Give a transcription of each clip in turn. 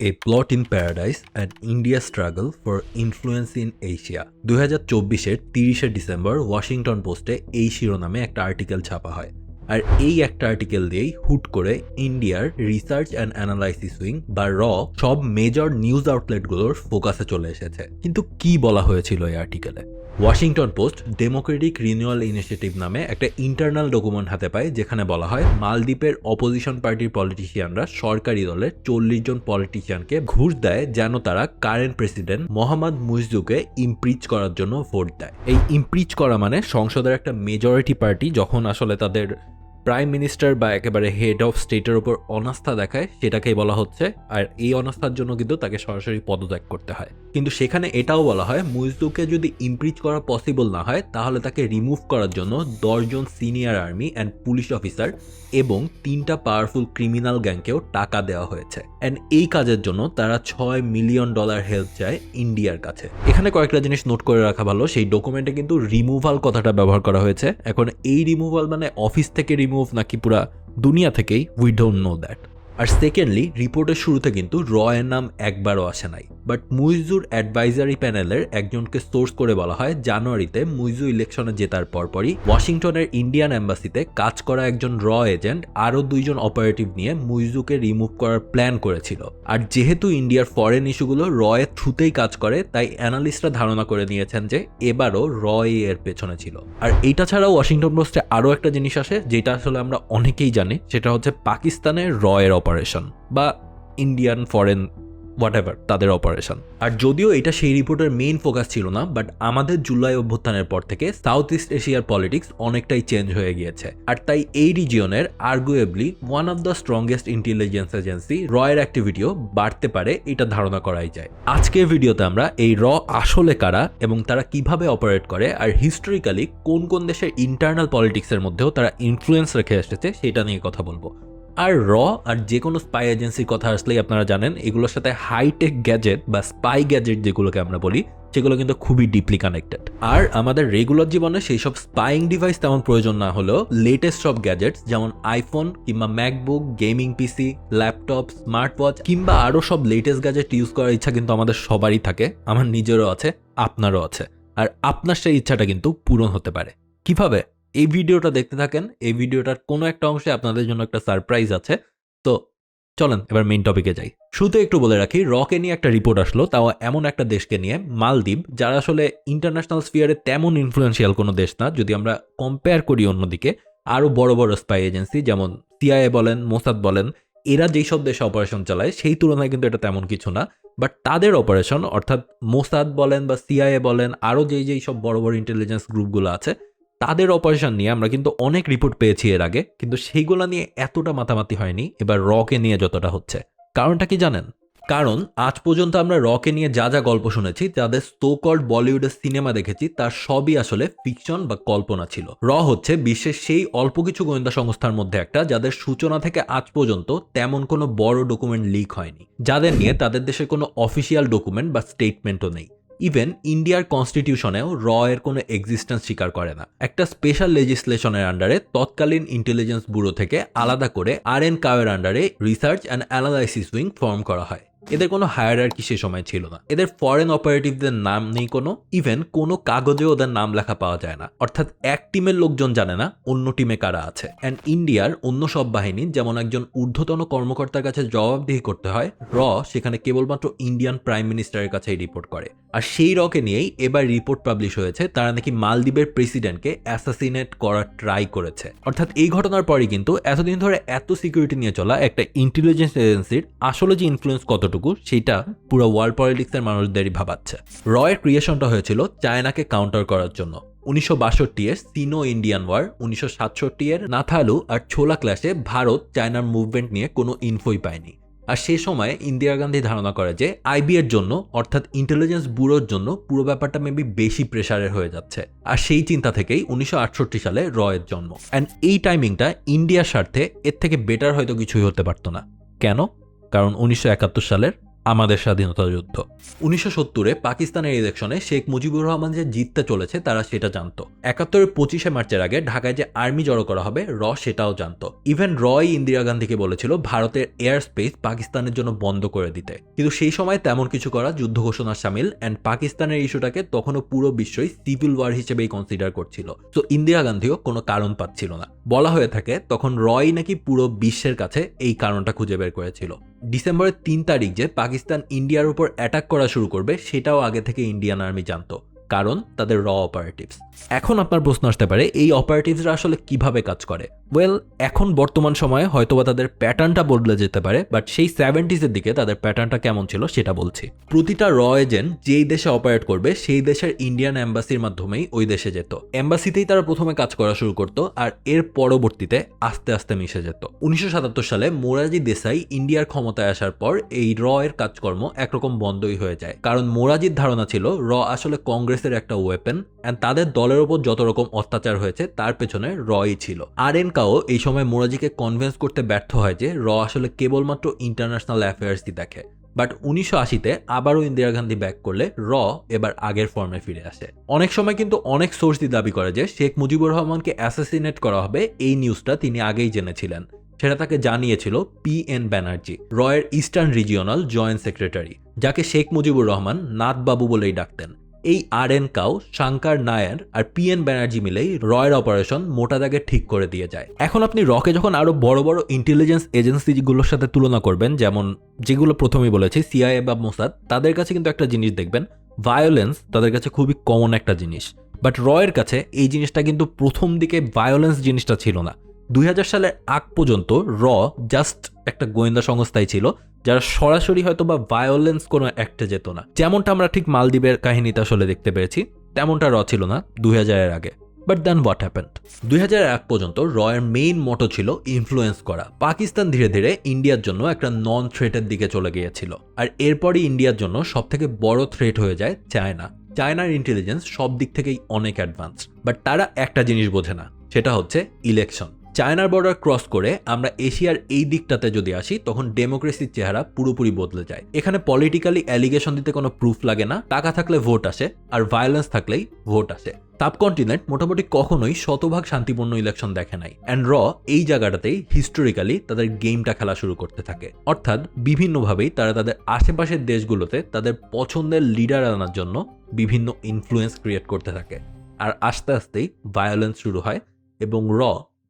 A plot in Paradise and India struggle for influence in Asia দুই হাজার চব্বিশের তিরিশে ডিসেম্বর ওয়াশিংটন পোস্টে এই শিরোনামে একটা আর্টিকেল ছাপা হয়। আর এই একটা আর্টিকেল দিয়েই হুট করে ইন্ডিয়ার রিসার্চ অ্যান্ড অ্যানালাইসিস উইং বা র সব মেজর নিউজ আউটলেটগুলোর ফোকাসে চলে এসেছে। কিন্তু কি বলা হয়েছিল এই আর্টিকেলে Washington Post Democratic Renewal Initiative নামে একটা ইন্টারনাল ডকুমেন্ট হাতে পায়, যেখানে বলা হয় মালদ্বীপের অপোজিশন পার্টির পলিটিশিয়ানরা সরকারি দলের চল্লিশ জন পলিটিশিয়ানকে ঘুষ দেয় যেন তারা কারেন্ট প্রেসিডেন্ট মোহাম্মদ মুজদুকে ইমপ্রিচ করার জন্য ভোট দেয়। এই ইমপ্রিচ করা মানে সংসদের একটা মেজরিটি পার্টি যখন আসলে তাদের প্রাইম মিনিস্টার বা একেবারে হেড অফ স্টেটের উপর অনাস্থা দেখায়, সেটাকেই বলা হচ্ছে। আর এই অনাস্থার জন্য কিন্তু তাকে সরাসরি পদত্যাগ করতে হয়। কিন্তু সেখানে এটাও বলা হয় মুইজুকে যদি ইমপ্রিচ করা পসিবল না হয়, তাহলে তাকে রিমুভ করার জন্য দশজন senior army and police officer এবং তিনটা পাওয়ারফুল ক্রিমিনাল গ্যাংকেও টাকা দেওয়া হয়েছে। অ্যান্ড এই কাজের জন্য তারা ছয় মিলিয়ন ডলার হেল্প চায় ইন্ডিয়ার কাছে। এখানে কয়েকটা জিনিস নোট করে রাখা ভালো, সেই ডকুমেন্টে কিন্তু রিমুভাল কথাটা ব্যবহার করা হয়েছে। এখন এই রিমুভাল মানে অফিস থেকে রিমুভ নাকি পুরা দুনিয়া থেকেই উই ডোন্ট নো দ্যাট আর সেকেন্ডলি রিপোর্টের শুরুতে কিন্তু র এর নাম একবারও আসে নাই। বাট মুইজুর অ্যাডভাইজারি প্যানেলের একজনকে সোর্স করে বলা হয়, জানুয়ারিতে মুইজু ইলেকশনে জেতার পরপরই ওয়াশিংটনের ইন্ডিয়ান এম্বাসিতে কাজ করা একজন র এজেন্ট আরও দুইজন অপারেটিভ নিয়ে মুইজুকে রিমুভ করার প্ল্যান করেছিল। আর যেহেতু ইন্ডিয়ার ফরেন ইস্যুগুলো র এর থ্রুতেই কাজ করে, তাই অ্যানালিস্টরা ধারণা করে নিয়েছেন যে এবারও র এর পেছনে ছিল। আর এইটা ছাড়াও ওয়াশিংটন পোস্টে আরও একটা জিনিস আসে, যেটা আসলে আমরা অনেকেই জানি, সেটা হচ্ছে পাকিস্তানের র এর অপারেশন বা ইন্ডিয়ান ফরেন হোয়াট এভার তাদের অপারেশন আর যদিও এটা সেই রিপোর্টের মেইন ফোকাস ছিল না বাট আমাদের জুলাই অভ্যুত্থানের পর থেকে সাউথ ইস্ট এশিয়ার পলিটিক্স অনেকটাই চেঞ্জ হয়ে গিয়েছে। আর তাই এই রিজিয়নের arguably one of the strongest intelligence agency রয়ের অ্যাক্টিভিটিও বাড়তে পারে এটা ধারণা করাই যায়। আজকের ভিডিওতে আমরা এই র আসলে কারা এবং তারা কীভাবে অপারেট করে আর হিস্টোরিক্যালি কোন কোন দেশের ইন্টারনাল পলিটিক্সের মধ্যেও তারা ইনফ্লুয়েন্স রেখে এসেছে সেটা নিয়ে কথা বলব। আর র আর যে কোনো স্পাই এজেন্সির কথা আসলেই আপনারা জানেন, এগুলোর সাথে হাইটেক গ্যাজেট বা স্পাই গ্যাজেট যেগুলোকে আমরা বলি, সেগুলো কিন্তু খুবই ডিপলি কানেক্টেড আর আমাদের রেগুলার জীবনে সেই সব স্পাইং ডিভাইস তেমন প্রয়োজন না হলেও লেটেস্ট সব গ্যাজেটস যেমন আইফোন কিংবা MacBook gaming PC laptop smart watch কিংবা আরও সব লেটেস্ট গ্যাজেট ইউজ করার ইচ্ছা কিন্তু আমাদের সবারই থাকে, আমার নিজেরও আছে, আপনারও আছে, আর আপনার সেই ইচ্ছাটা কিন্তু পূরণ হতে পারে। কীভাবে? এই ভিডিওটা দেখতে থাকেন, এই ভিডিওটার কোনো একটা অংশে আপনাদের জন্য একটা সারপ্রাইজ আছে। তো চলেন, এবার মেইন টপিকে যাই। শুরুতে একটু বলে রাখি, রকে নিয়ে একটা রিপোর্ট আসলো, তাও এমন একটা দেশকে নিয়ে, মালদ্বীপ, যারা আসলে ইন্টারন্যাশনাল স্ফিয়ারে তেমন ইনফ্লুয়েন্সিয়াল কোনো দেশ না, যদি আমরা কম্পেয়ার করি অন্যদিকে, আরও বড় বড় স্পাই এজেন্সি যেমন সিআইএ বলেন, মোসাদ বলেন, এরা যেই সব দেশে অপারেশন চালায়, সেই তুলনায় কিন্তু এটা তেমন কিছু না। বাট তাদের অপারেশন অর্থাৎ মোসাদ বলেন বা সিআইএ বলেন, আরও যেই যেই সব বড় বড় ইন্টেলিজেন্স গ্রুপগুলো আছে তাদের অপারেশন নিয়ে আমরা কিন্তু অনেক রিপোর্ট পেয়েছি এর আগে, কিন্তু সেইগুলো নিয়ে এতটা মাতামাতি হয়নি, এবার রকে নিয়ে যতটা হচ্ছে। কারণটা কি জানেন? কারণ আজ পর্যন্ত আমরা রকে নিয়ে যা যা গল্প শুনেছি যাদের স্টোকল্ড বলিউডের সিনেমা দেখেছি, তার সবই আসলে ফিকশন বা কল্পনা ছিল। র হচ্ছে বিশ্বের সেই অল্প কিছু গোয়েন্দা সংস্থার মধ্যে একটা, যাদের সূচনা থেকে আজ পর্যন্ত তেমন কোনো বড় ডকুমেন্ট লিক হয়নি। যাদের নিয়ে তাদের দেশের কোনো অফিসিয়াল ডকুমেন্ট বা স্টেটমেন্টও নেই। ইভেন ইন্ডিয়ার কনস্টিটিউশনেও র এর কোনো এক্সিস্টেন্স স্বীকার করে না। একটা স্পেশাল লেজিসলেশনের আন্ডারে তৎকালীন ইন্টেলিজেন্স ব্যুরো থেকে আলাদা করে আর এন কাওয়ের আন্ডারে research and analysis wing form করা হয়। এদের কোনো হায়ার কি সে সময় ছিল না। এদের ফরেন অপারেটিভদের নাম নেই কোনো ইভেন কোনো কাগজে ওদের নাম লেখা পাওয়া যায় না। অর্থাৎ এক টিমের লোকজন জানে না অন্য টিমে কারা আছে। অ্যান্ড ইন্ডিয়ার অন্য সব বাহিনী, যেমন একজন ঊর্ধ্বতন কর্মকর্তার কাছে জবাবদিহি করতে হয়, র সেখানে কেবলমাত্র ইন্ডিয়ান প্রাইম মিনিস্টারের কাছেই রিপোর্ট করে। আর সেই রকে নিয়েই এবার রিপোর্ট পাবলিশ হয়েছে, তারা নাকি মালদ্বীপের প্রেসিডেন্টকে অ্যাসাসিনেট করার ট্রাই করেছে। অর্থাৎ এই ঘটনার পরে কিন্তু এতদিন ধরে এত সিকিউরিটি নিয়ে চলা একটা ইন্টেলিজেন্স এজেন্সির আসলে যে ইনফ্লুয়েন্স কতটুকু সেটা পুরো ওয়ার্ল্ড পলিটিক্সের মানুষদেরই ভাবাচ্ছে। রয়ের ক্রিয়েশনটা হয়েছিল চায়নাকে কাউন্টার করার জন্য। উনিশশো বাষট্টি এর সিনো ইন্ডিয়ান ওয়ার উনিশশো সাতষট্টি এর নাথালু আর ছোলা ক্লাসে ভারত চায়নার মুভমেন্ট নিয়ে কোনো ইনফোই পায়নি। আর সে সময় ইন্দিরা গান্ধী ধারণা করে যে আইবি এর জন্য, অর্থাৎ ইন্টেলিজেন্স ব্যুরোর জন্য, পুরো ব্যাপারটা মেবি বেশি প্রেসারের হয়ে যাচ্ছে। আর সেই চিন্তা থেকেই উনিশশো আটষট্টি সালে রয়ের জন্ম। অ্যান্ড এই টাইমিংটা ইন্ডিয়ার স্বার্থে এর থেকে বেটার হয়তো কিছুই হতে পারতো না। কেন? কারণ উনিশশো একাত্তর সালের আমাদের স্বাধীনতা যুদ্ধ। উনিশশো সত্তরে পাকিস্তানের ইলেকশনে শেখ মুজিবুর রহমান যে জিততে চলেছে, তারা সেটা জানতো। একাত্তরের পঁচিশে মার্চের আগে ঢাকায় যে আর্মি জড়ো করা হবে, র সেটাও জানতো। ইভেন রয় ইন্দিরা গান্ধীকে বলেছিল, ভারতের এয়ার স্পেস পাকিস্তানের জন্য বন্ধ করে দিতে। কিন্তু সেই সময় তেমন কিছু করা, যুদ্ধ ঘোষণা সামিল অ্যান্ড পাকিস্তানের ইস্যুটাকে তখনও পুরো বিশ্বই সিভিল ওয়ার হিসেবেই কনসিডার করছিল। তো ইন্দিরা গান্ধীও কোনো কারণ পাচ্ছিল না। বলা হয়ে থাকে, তখন রয় নাকি পুরো বিশ্বের কাছে এই কারণটা খুঁজে বের করেছিল। ডিসেম্বরের তিন তারিখ যে পাকিস্তান ইন্ডিয়ার উপর অ্যাটাক করা শুরু করবে, সেটাও আগে থেকে ইন্ডিয়ান আর্মি জানতো। কারণ তাদের র অপারেটিভস এখন আপনার প্রশ্ন আসতে পারে, এই অপারেটিভসরা আসলে কীভাবে কাজ করে? ওয়েল এখন বর্তমান সময়ে হয়তোবা তাদের প্যাটার্নটা বদলে যেতে পারে বাট সেই সেভেন্টিজের দিকে তাদের প্যাটার্নটা কেমন ছিল সেটা বলছি। প্রতিটা র এজেন্ট যেই দেশে অপারেট করবে, সেই দেশের ইন্ডিয়ান অ্যাম্বাসির মাধ্যমেই ওই দেশে যেত। অ্যাম্বাসিতেই তারা প্রথমে কাজ করা শুরু করতো আর এর পরবর্তীতে আস্তে আস্তে মিশে যেত। উনিশশো সাতাত্তর সালে মোরাজি দেশাই ইন্ডিয়ার ক্ষমতায় আসার পর এই র এর কাজকর্ম একরকম বন্ধই হয়ে যায়। কারণ মোরাজির ধারণা ছিল, র আসলে কংগ্রেসের একটা ওয়েপেন অ্যান্ড তাদের দলের ওপর যত রকম অত্যাচার হয়েছে, তার পেছনে রই ছিল। আর এন কাও এই সময় মোরাজিকে কনভিন্স করতে ব্যর্থ হয় যে র আসলে কেবলমাত্র ইন্টারন্যাশনাল অ্যাফেয়ার্সই দেখে। বাট উনিশশো আশিতে আবারও ইন্দিরা গান্ধী ব্যাক করলে র এবার আগের ফর্মে ফিরে আসে। অনেক সময় কিন্তু অনেক সোর্সই দাবি করে যে শেখ মুজিবুর রহমানকে অ্যাসাসিনেট করা হবে এই নিউজটা তিনি আগেই জেনেছিলেন। সেটা তাকে জানিয়েছিল পি এন ব্যানার্জি রয়ের ইস্টার্ন রিজিওনাল জয়েন্ট সেক্রেটারি যাকে শেখ মুজিবুর রহমান নাথবাবু বলেই ডাকতেন। এই R N Kao Shankar Nair R P N Banerjee মিলেই রয়ের অপারেশন মোটা দাগে ঠিক করে দিয়ে যায়। এখন আপনি রকে যখন আরও বড় বড় ইন্টেলিজেন্স এজেন্সিগুলোর সাথে তুলনা করবেন, যেমন যেগুলো প্রথমেই বলেছি সিআইএ বা মোসাদ, তাদের কাছে কিন্তু একটা জিনিস দেখবেন ভায়োলেন্স তাদের কাছে খুবই কমন একটা জিনিস। বাট রয়ের কাছে এই জিনিসটা কিন্তু প্রথম দিকে ভায়োলেন্স জিনিসটা ছিল না। দুই সালের আগ পর্যন্ত র জাস্ট একটা গোয়েন্দা সংস্থাই ছিল যারা সরাসরি হয়তো বা ভায়োলেন্স কোনো অ্যাক্টে যেত না। যেমনটা আমরা ঠিক মালদ্বীপের কাহিনীতে আসলে দেখতে পেরেছি তেমনটা র ছিল না দুই হাজারের আগে। বাট দেন হোয়াট হ্যাপেন্ড দুই হাজার এক পর্যন্ত রয়ের মেইন মোটো ছিল ইনফ্লুয়েন্স করা। পাকিস্তান ধীরে ধীরে ইন্ডিয়ার জন্য একটা নন থ্রেটের দিকে চলে গিয়েছিল। আর এরপরই ইন্ডিয়ার জন্য সব থেকে বড় থ্রেট হয়ে যায় চায়না। চায়নার ইন্টেলিজেন্স সব দিক থেকেই অনেক অ্যাডভান্স বাট তারা একটা জিনিস বোঝে না, সেটা হচ্ছে ইলেকশন চায়নার বর্ডার ক্রস করে আমরা এশিয়ার এই দিকটাতে যদি আসি, তখন ডেমোক্রেসির চেহারা পুরোপুরি বদলে যায়। এখানে পলিটিক্যালি অ্যালিগেশন দিতে কোনো প্রুফ লাগে না, টাকা থাকলে ভোট আসে আর ভায়োলেন্স থাকলেই ভোট আসে। সাবকন্টিনেন্ট মোটামুটি কখনোই শতভাগ শান্তিপূর্ণ ইলেকশন দেখে নাই। অ্যান্ড র এই জায়গাটাতেই হিস্টোরিক্যালি তাদের গেমটা খেলা শুরু করতে থাকে। অর্থাৎ বিভিন্নভাবেই তারা তাদের আশেপাশের দেশগুলোতে তাদের পছন্দের লিডার আনার জন্য বিভিন্ন ইনফ্লুয়েন্স ক্রিয়েট করতে থাকে। আর আস্তে আস্তেই ভায়োলেন্স শুরু হয় এবং র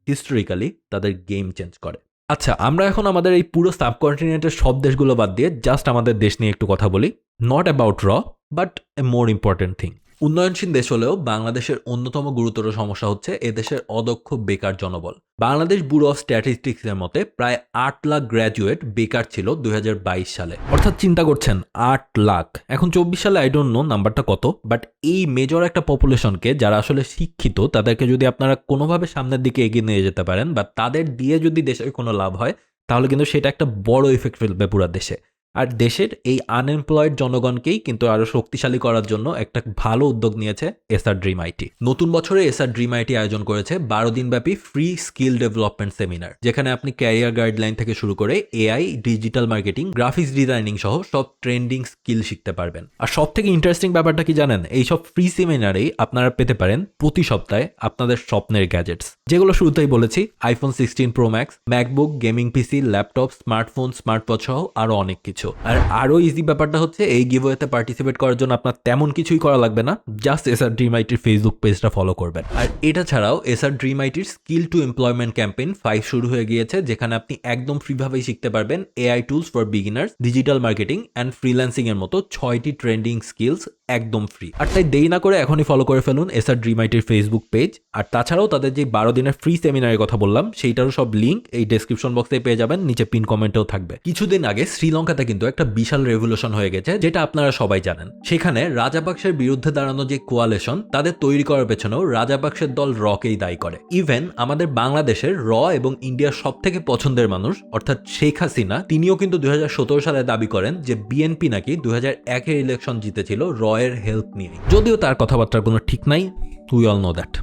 হিস্টোরিক্যালি তাদের গেম চেঞ্জ করে। আচ্ছা আমরা এখন আমাদের এই পুরো সাব সাবকন্টিনেন্টের সব দেশগুলো বাদ দিয়ে জাস্ট আমাদের দেশ নিয়ে একটু কথা বলি। নট অ্যাবাউট র but a more important thing উন্নয়নশীল দেশ হলেও বাংলাদেশের অন্যতম গুরুতর সমস্যা হচ্ছে এদেশের অদক্ষ বেকার জনবল। বাংলাদেশ ব্যুরো অফ স্ট্যাটিস্টিক্সের মতে প্রায় আট লাখ গ্র্যাজুয়েট বেকার ছিল দুই হাজার বাইশ সালে। অর্থাৎ চিন্তা করছেন, আট লাখ। এখন চব্বিশ সালে আই ডোন্ট নো নাম্বারটা কত বাট এই মেজর একটা পপুলেশনকে যারা আসলে শিক্ষিত, তাদেরকে যদি আপনারা কোনোভাবে সামনের দিকে এগিয়ে নিয়ে যেতে পারেন বা তাদের দিয়ে যদি দেশের কোনো লাভ হয়, তাহলে কিন্তু সেটা একটা বড় ইফেক্ট ফেলবে পুরো দেশে। আর দেশের এই আনএমপ্লয়েড জনগণকেই কিন্তু আরও শক্তিশালী করার জন্য একটা ভালো উদ্যোগ নিয়েছে এসআর ড্রিম আইটি নতুন বছরে এসআর ড্রিম আইটি আয়োজন করেছে বারো দিনব্যাপী ফ্রি স্কিল ডেভেলপমেন্ট সেমিনার যেখানে আপনি ক্যারিয়ার গাইডলাইন থেকে শুরু করে AI digital marketing graphics designing সহ সব ট্রেন্ডিং স্কিল শিখতে পারবেন। আর সব থেকে ইন্টারেস্টিং ব্যাপারটা কি জানেন? এই সব ফ্রি সেমিনারেই আপনারা পেতে পারেন প্রতি সপ্তাহে আপনাদের স্বপ্নের গ্যাজেটস যেগুলো শুরুতেই বলেছি iPhone sixteen pro max MacBook gaming PC laptop smartphone smartwatch সহ আরও অনেক কিছু। আর আরও ইজি ব্যাপারটা হচ্ছে, এই গিভওয়েতে পার্টিসিপেট করার জন্য আপনার তেমন কিছুই করা লাগবে না জাস্ট এস আর ড্রিম আইটির ফেসবুক পেজটা ফলো করবেন। আর এটা ছাড়াও S R dream আইটির skill to employment campaign five শুরু হয়ে গিয়েছে, যেখানে আপনি একদম ফ্রিভাবেই শিখতে পারবেন AI tools for beginners digital marketing and freelancing এর মতো ছয়টি ট্রেন্ডিং স্কিলস একদম ফ্রি আর তাই দেরি না করে এখনই ফলো করে ফেলুন এসআর ড্রিম আইটির ফেসবুক পেজ আর তাছাড়াও তাদের যে বারো দিনের ফ্রি সেমিনারের কথা বললাম, সেইটারও সব লিঙ্ক এই ডেসক্রিপশন বক্সে পেয়ে যাবেন, নিচে পিন কমেন্টেও থাকবে। কিছুদিন আগে শ্রীলঙ্কাতে কিন্তু একটা বিশাল রেভলিউশন হয়ে গেছে, যেটা আপনারা সবাই জানেন। সেখানে রাজাপাক্সের বিরুদ্ধে দাঁড়ানো যে কোয়ালেশন তাদের তৈরি করার পেছনেও রাজাপাক্সের দল রকেই দায়ী করে। ইভেন আমাদের বাংলাদেশের র এবং ইন্ডিয়ার সব থেকে পছন্দের মানুষ, অর্থাৎ শেখ হাসিনা, তিনিও কিন্তু দুই হাজার সতেরো সালে দাবি করেন যে বিএনপি নাকি দুই একের ইলেকশন জিতেছিল র এর হেল্প নিয়ে যদিও তার কথাবার্তার কোনো ঠিক নাই উই অল নো দ্যাট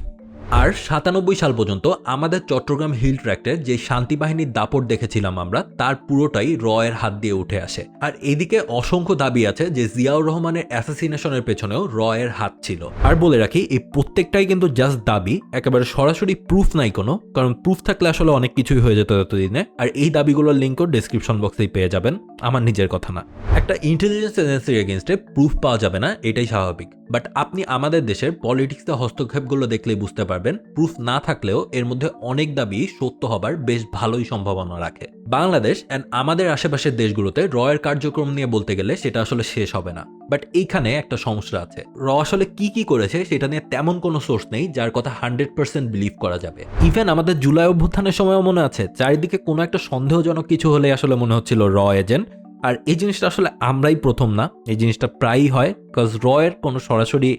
আর সাতানব্বই সাল পর্যন্ত আমাদের চট্টগ্রাম হিল ট্র্যাক্টে যে শান্তি বাহিনীর দাপট দেখেছিলাম আমরা, তার পুরোটাই র এর হাত দিয়ে উঠে আসে। আর এদিকে অসংখ্য দাবি আছে যে জিয়াউর রহমানের অ্যাসাসিনেশনের পেছনেও র এর হাত ছিল। আর বলে রাখি, এই প্রত্যেকটাই কিন্তু জাস্ট দাবি, একেবারে সরাসরি প্রুফ নাই কোনো, কারণ প্রুফ থাকলে আসলে অনেক কিছুই হয়ে যেত এতদিনে। আর এই দাবিগুলোর লিঙ্কও ডিসক্রিপশন বক্সেই পেয়ে যাবেন, আমার নিজের কথা না। একটা ইন্টেলিজেন্স এজেন্সির এগেনস্টে প্রুফ পাওয়া যাবে না, এটাই স্বাভাবিক। বাট আপনি আমাদের দেশের পলিটিক্সে হস্তক্ষেপগুলো দেখলেই বুঝতে পারবেন। প্রুফ না থাকলেও এর মধ্যে অনেক দাবি সত্য হবার বেশ ভালোই সম্ভাবনা রাখে। বাংলাদেশ অ্যান্ড আমাদের আশেপাশের দেশগুলোতে রয়ের কার্যক্রম নিয়ে বলতে গেলে সেটা আসলে শেষ হবে না। বাট এইখানে একটা সমস্যা আছে। র আসলে কি কি করেছে সেটা নিয়ে তেমন কোনো সোর্স নেই, যার কথা হান্ড্রেড পার্সেন্ট বিলিভ করা যাবে। ইভেন আমাদের জুলাই অভ্যুত্থানের সময়ও মনে আছে, চারিদিকে কোনো একটা সন্দেহজনক কিছু হলে আসলে মনে হচ্ছিল র এজেন্ট আর এই জিনিসটা আসলে আমরাই প্রথম না। এই জিনিসটা প্রায়ই হয় বিকজ রয়ের কোনো সরাসরি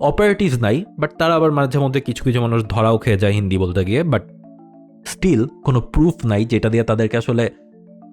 অপারেটিভস নাই বাট তারা আবার মাঝে মধ্যে কিছু কিছু মানুষ ধরাও খেয়ে যায় হিন্দি বলতে গিয়ে বাট স্টিল কোনো প্রুফ নাই যেটা দিয়ে তাদেরকে আসলে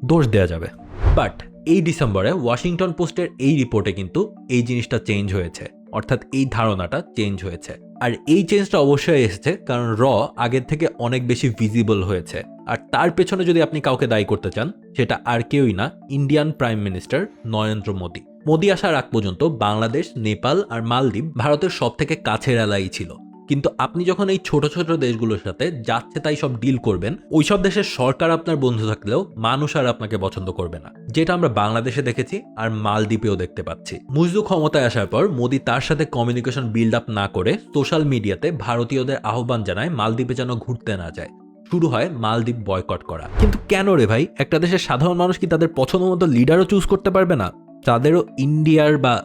দোষ দেওয়া যাবে। বাট এই ডিসেম্বরে ওয়াশিংটন পোস্টের এই রিপোর্টে কিন্তু এই জিনিসটা চেঞ্জ হয়েছে। অর্থাৎ এই ধারণাটা চেঞ্জ হয়েছে। আর এই চেঞ্জটা অবশ্যই এসেছে, কারণ র আগের থেকে অনেক বেশি ভিজিবল হয়েছে। আর তার পেছনে যদি আপনি কাউকে দায়ী করতে চান, সেটা আর কেউই না Indian prime minister Narendra Modi. Modi আসার আগ পর্যন্ত বাংলাদেশ, নেপাল আর মালদ্বীপ ভারতের সব থেকে কাছের এলাই ছিল। কিন্তু আপনি যখন এই ছোট ছোট দেশগুলোর সাথে যাচ্ছে তাই সব ডিল করবেন, ওইসব দেশের সরকার আপনার বন্ধু থাকলেও মানুষ আর আপনাকে পছন্দ করবে না। যেটা আমরা বাংলাদেশে দেখেছি আর মালদ্বীপেও দেখতে পাচ্ছি। মুজদু ক্ষমতায় আসার পর মোদী তার সাথে কমিউনিকেশন বিল্ড আপ না করে সোশ্যাল মিডিয়াতে ভারতীয়দের আহ্বান জানায় মালদ্বীপে যেন ঘুরতে না যায়। শুরু হয় মালদ্বীপ বয়কট করা। কিন্তু কেন রে ভাই? একটা দেশের সাধারণ মানুষ কি তাদের পছন্দ মতো লিডারও চুজ করতে পারবে না? তাদেরও ইন্ডিয়ার বা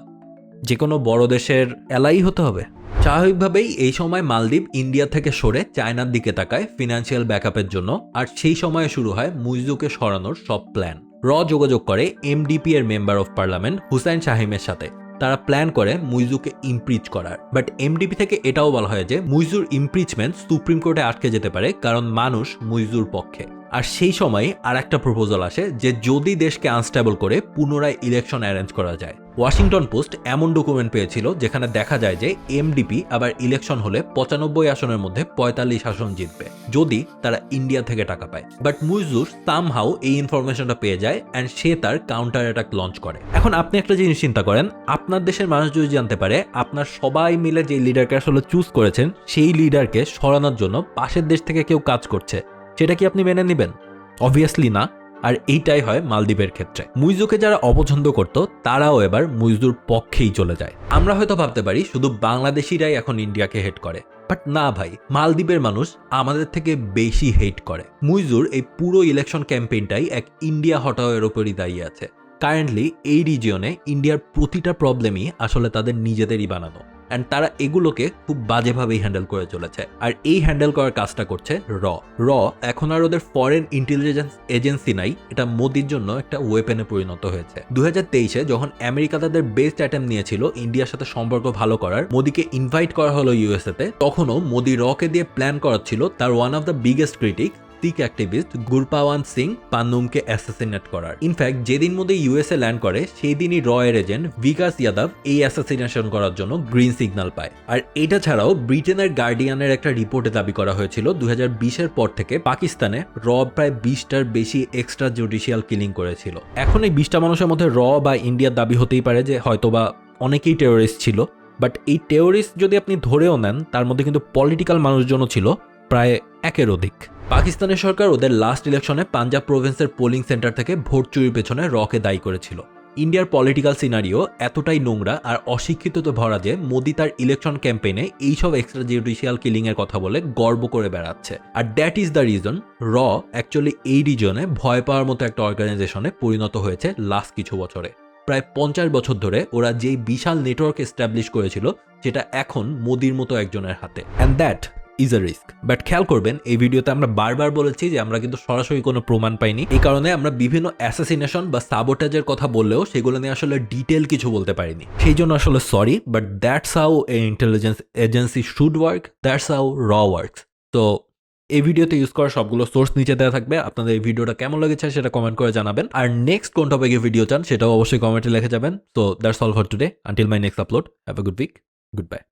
যে কোনো বড় দেশের এলাই হতে হবে? স্বাভাবিকভাবেই এই সময় মালদ্বীপ ইন্ডিয়া থেকে সরে চায়নার দিকে তাকায় ফিনান্সিয়াল ব্যাকআপের জন্য, আর সেই সময়ে শুরু হয় মুইজুকে সরানোর সব প্ল্যান র যোগাযোগ করে এমডিপি এর মেম্বার অফ পার্লামেন্ট হুসাইন শাহিমের সাথে। তারা প্ল্যান করে মুইজুকে ইমপ্রিচ করার। বাট এমডিপি থেকে এটাও বলা হয় যে, মুইজুর ইমপ্রিচমেন্ট সুপ্রিম কোর্টে আটকে যেতে পারে, কারণ মানুষ মুইজুর পক্ষে। আর সেই সময় আর একটা প্রপোজাল আসে যে যদি দেশকে আনস্টেবল করে পুনরায় ইলেকশন অ্যারেঞ্জ করা যায়। ওয়াশিংটন পোস্ট এমন ডকুমেন্ট পেয়েছিল যেখানে দেখা যায় যে এমডিপি আবার ইলেকশন হলে পঁচানব্বই আসনের মধ্যে পঁয়তাল্লিশ আসন জিতবে, যদি তারা ইন্ডিয়া থেকে টাকা পায়। বাট মুইজুর সামহাও এই ইনফরমেশনটা পেয়ে যায় অ্যান্ড সে তার কাউন্টার অ্যাটাক লঞ্চ করে। এখন আপনি একটা জিনিস চিন্তা করেন, আপনার দেশের মানুষ যদি জানতে পারে, আপনার সবাই মিলে যে লিডারকে আসলে চুজ করেছেন, সেই লিডারকে সরানোর জন্য পাশের দেশ থেকে কেউ কাজ করছে। সেটা কি আপনি মেনে নেবেন? অবভিয়াসলি না। আর এইটাই হয় মালদ্বীপের ক্ষেত্রে। মুইজুকে যারা অপছন্দ করত, তারাও এবার মুইজুর পক্ষেই চলে যায়। আমরা হয়তো ভাবতে পারি, শুধু বাংলাদেশিরাই এখন ইন্ডিয়াকে হেট করে। বাট না ভাই, মালদ্বীপের মানুষ আমাদের থেকে বেশি হেট করে। মুইজুর এই পুরো ইলেকশন ক্যাম্পেইনটাই এক ইন্ডিয়া হটাওয়ের ওপরই দাঁড়িয়ে আছে। কারেন্টলি এই রিজিয়নে ইন্ডিয়ার প্রতিটা প্রবলেমই আসলে তাদের নিজেদেরই বানানো। অ্যান্ড তারা এগুলোকে খুব বাজেভাবেই হ্যান্ডেল করে চলেছে। আর এই হ্যান্ডেল করার কাজটা করছে র র এখন আর ওদের ফরেন ইন্টেলিজেন্স এজেন্সি নাই, এটা মোদির জন্য একটা ওয়েপেনে পরিণত হয়েছে। দু তেইশে যখন আমেরিকা তাদের বেস্ট অ্যাটেম্প নিয়েছিল ইন্ডিয়ার সাথে সম্পর্ক ভালো করার, মোদিকে ইনভাইট করা হলো ইউএসএতে তখনও মোদি রকে দিয়ে প্ল্যান করা ছিল তার one of the biggest critic Sikh activist Gurpatwant Singh পান্নুমকে assassinate করার। ইনফ্যাক্ট যেদিন মধ্যে ইউএসএ ল্যান্ড করে সেই দিনই রয়ের এজেন্ট বিকাশ ইয়াদব এই অ্যাসাসিনেশন করার জন্য গ্রিন সিগন্যাল পায়। আর এটা ছাড়াও ব্রিটেনের গার্ডিয়ানের একটা রিপোর্টে দাবি করা হয়েছিল দু বিশের পর থেকে পাকিস্তানে র প্রায় বিশটার বেশি এক্সট্রা জুডিশিয়াল কিলিং করেছিল। এখন এই বিশটা মানুষের মধ্যে র বা ইন্ডিয়ার দাবি হতেই পারে যে হয়তোবা অনেকেই টেরোরিস্ট ছিল। বাট এই টেরোরিস্ট যদি আপনি ধরেও নেন, তার মধ্যে কিন্তু পলিটিক্যাল মানুষজনও ছিল, প্রায় একের অধিক। পাকিস্তানের সরকার ওদের লাস্ট ইলেকশনে পাঞ্জাব প্রভিন্সের পোলিং সেন্টার থেকে ভোট চুরির পেছনে রকে দায়ী করেছিল। ইন্ডিয়ার পলিটিক্যাল সিনারিও এতটাই নোংরা আর অশিক্ষিততে ভরা যে মোদি তার ইলেকশন ক্যাম্পেইনে এইসব এক্সট্রা জুডিশিয়াল কিলিং এর কথা বলে গর্ব করে বেড়াচ্ছে। আর দ্যাট ইজ দ্য রিজন র অ্যাকচুয়ালি এই রিজনে ভয় পাওয়ার মতো একটা অর্গানাইজেশনে পরিণত হয়েছে লাস্ট কিছু বছরে। প্রায় পঞ্চাশ বছর ধরে ওরা যেই বিশাল নেটওয়ার্ক এস্টাবলিশ করেছিল যেটা এখন মোদির মতো একজনের হাতে। And that is a risk but খেয়াল করবেন, এই ভিডিওতে আমরা বারবার বলেছি যে আমরা কিন্তু সরাসরি কোনো প্রমাণ পাইনি। এই কারণে আমরা বিভিন্ন অ্যাসাসিনেশন বা সাবোটাজের কথা বললেও সেগুলো নিয়ে আসলে ডিটেল কিছু বলতে পারিনি। সেই জন্য আসলে sorry but that's how a intelligence agency should work that's how র ওয়ার্কস তো এই ভিডিওতে ইউজ করা সবগুলো সোর্স নিচে দেওয়া থাকবে। আপনাদের এই ভিডিওটা কেমন লেগেছে সেটা কমেন্ট করে জানাবেন। আর নেক্সট কোন টপিকে ভিডিও চান সেটাও অবশ্যই কমেন্টে লিখে যাবেন। তো that's all for today until my next upload have a good week goodbye